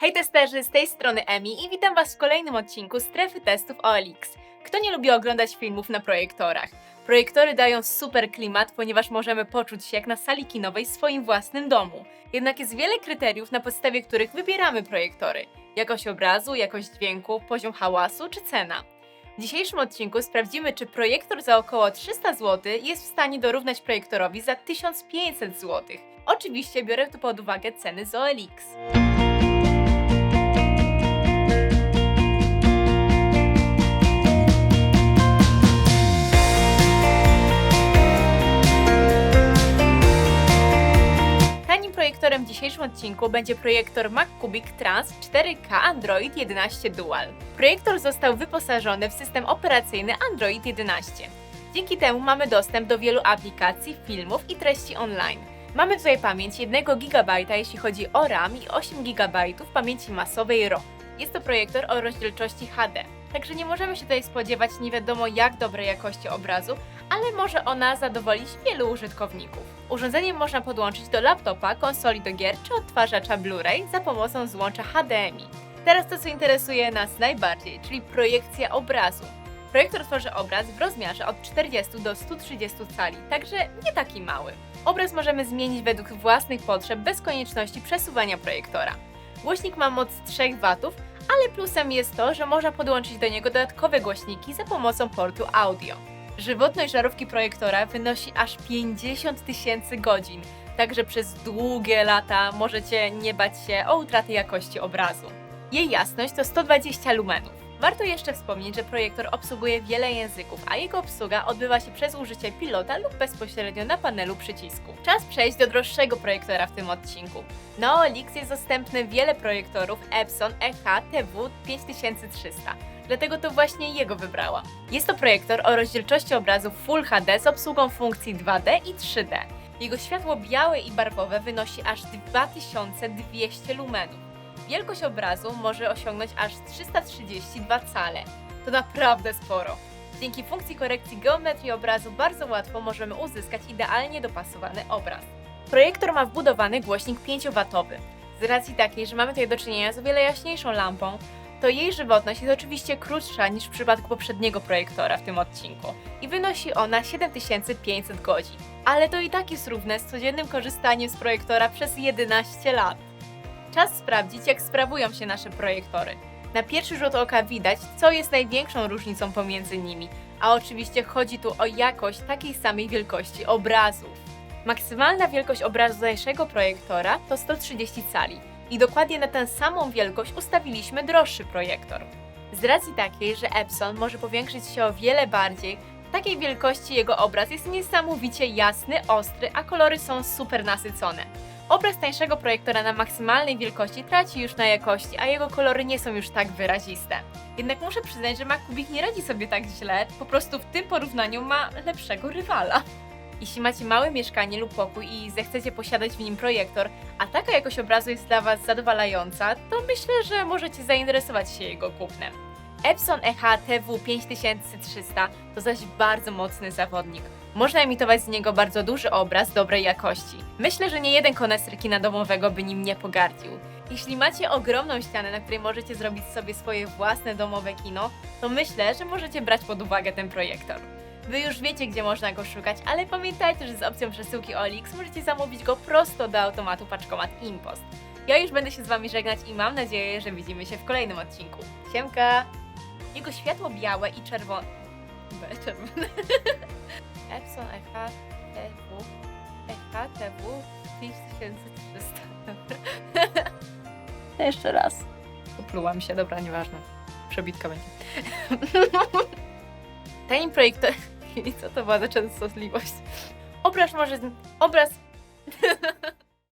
Hej testerzy, z tej strony Emi i witam Was w kolejnym odcinku Strefy Testów OLX. Kto nie lubi oglądać filmów na projektorach? Projektory dają super klimat, ponieważ możemy poczuć się jak na sali kinowej w swoim własnym domu. Jednak jest wiele kryteriów, na podstawie których wybieramy projektory. Jakość obrazu, jakość dźwięku, poziom hałasu czy cena. W dzisiejszym odcinku sprawdzimy, czy projektor za około 300 zł jest w stanie dorównać projektorowi za 1500 zł. Oczywiście biorę tu pod uwagę ceny z OLX. Projektorem w dzisiejszym odcinku będzie projektor MacCubic Trans 4K Android 11 Dual. Projektor został wyposażony w system operacyjny Android 11. Dzięki temu mamy dostęp do wielu aplikacji, filmów i treści online. Mamy tutaj pamięć 1 GB jeśli chodzi o RAM i 8 GB pamięci masowej ROM. Jest to projektor o rozdzielczości HD, także nie możemy się tutaj spodziewać nie wiadomo jak dobrej jakości obrazu, ale może ona zadowolić wielu użytkowników. Urządzenie można podłączyć do laptopa, konsoli do gier czy odtwarzacza Blu-ray za pomocą złącza HDMI. Teraz to, co interesuje nas najbardziej, czyli projekcja obrazu. Projektor tworzy obraz w rozmiarze od 40 do 130 cali, także nie taki mały. Obraz możemy zmienić według własnych potrzeb bez konieczności przesuwania projektora. Głośnik ma moc 3 W, ale plusem jest to, że można podłączyć do niego dodatkowe głośniki za pomocą portu audio. Żywotność żarówki projektora wynosi aż 50 tysięcy godzin, także przez długie lata możecie nie bać się o utratę jakości obrazu. Jej jasność to 120 lumenów. Warto jeszcze wspomnieć, że projektor obsługuje wiele języków, a jego obsługa odbywa się przez użycie pilota lub bezpośrednio na panelu przycisku. Czas przejść do droższego projektora w tym odcinku. Na OLX jest dostępne wiele projektorów Epson EH TW 5300, dlatego to właśnie jego wybrałam. Jest to projektor o rozdzielczości obrazu Full HD z obsługą funkcji 2D i 3D. Jego światło białe i barwowe wynosi aż 2200 lumenów. Wielkość obrazu może osiągnąć aż 332 cale. To naprawdę sporo. Dzięki funkcji korekcji geometrii obrazu bardzo łatwo możemy uzyskać idealnie dopasowany obraz. Projektor ma wbudowany głośnik 5W. Z racji takiej, że mamy tutaj do czynienia z o wiele jaśniejszą lampą, to jej żywotność jest oczywiście krótsza niż w przypadku poprzedniego projektora w tym odcinku i wynosi ona 7500 godzin. Ale to i tak jest równe z codziennym korzystaniem z projektora przez 11 lat. Czas sprawdzić, jak sprawują się nasze projektory. Na pierwszy rzut oka widać, co jest największą różnicą pomiędzy nimi, a oczywiście chodzi tu o jakość takiej samej wielkości obrazów. Maksymalna wielkość obrazu naszego projektora to 130 cali i dokładnie na tę samą wielkość ustawiliśmy droższy projektor. Z racji takiej, że Epson może powiększyć się o wiele bardziej, w takiej wielkości jego obraz jest niesamowicie jasny, ostry, a kolory są super nasycone. Obraz tańszego projektora na maksymalnej wielkości traci już na jakości, a jego kolory nie są już tak wyraziste. Jednak muszę przyznać, że MacCubic nie radzi sobie tak źle, po prostu w tym porównaniu ma lepszego rywala. Jeśli macie małe mieszkanie lub pokój i zechcecie posiadać w nim projektor, a taka jakość obrazu jest dla Was zadowalająca, to myślę, że możecie zainteresować się jego kupnem. Epson EH TW 5300 to zaś bardzo mocny zawodnik. Można emitować z niego bardzo duży obraz dobrej jakości. Myślę, że nie jeden koneser kina domowego by nim nie pogardził. Jeśli macie ogromną ścianę, na której możecie zrobić sobie swoje własne domowe kino, to myślę, że możecie brać pod uwagę ten projektor. Wy już wiecie, gdzie można go szukać, ale pamiętajcie, że z opcją przesyłki OLX możecie zamówić go prosto do automatu Paczkomat Impost. Ja już będę się z Wami żegnać i mam nadzieję, że widzimy się w kolejnym odcinku. Siemka! Jego światło białe i czerwone... B, czerwone. Epson EH TW EH TW 5300. Dobra. Jeszcze raz. Poplułam się, dobra, nieważne. Przebitka będzie. Ten projektor... I co to była za częstotliwość? Obraz może... z- Obraz...